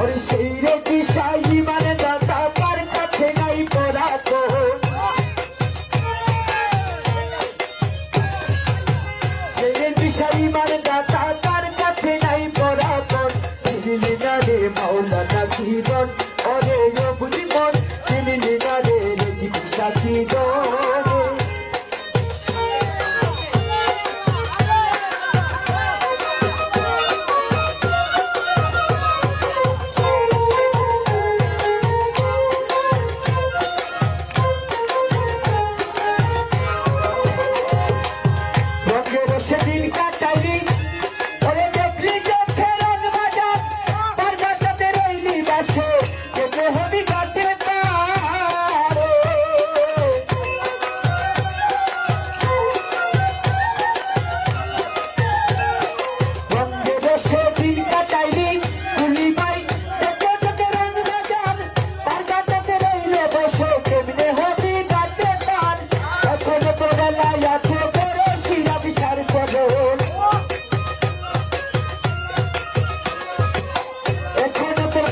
ওরে সেই রে দিশাই মানে দাতা তার কাছে নাই পরাতন সেই রে দিশাই মানে দাতা তার কাছে নাই পরাতন চিনিলি না রে মাওলানা জীবন, ওরে বুঝি মন চিনিলি না রে দিশা জীবন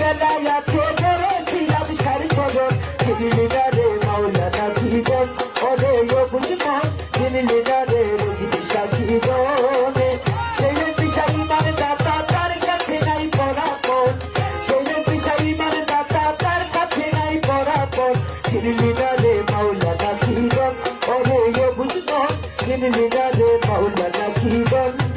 বেলায় আছে বড় শিরা বিশার কবর চিনিলি না রে মাওলানা জীবন, ওরে ও বুঝমন চিনিলি না রে রোজি দিশা জীবনে সেই দিশাই মানে দাতা তার কাছে নাই পরাপন সেই দিশাই মানে দাতা তার কাছে নাই পরাপন চিনিলি না রে মাওলানা জীবন, ওরে ও বুঝমন চিনিলি না রে মাওলানা জীবন।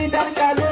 বিধান পাশে বিধান কালে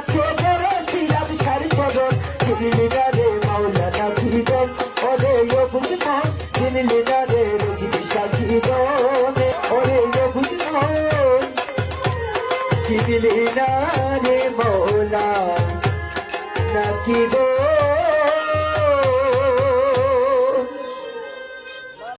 বেলায় আছে বড় শিরা বিশার কবর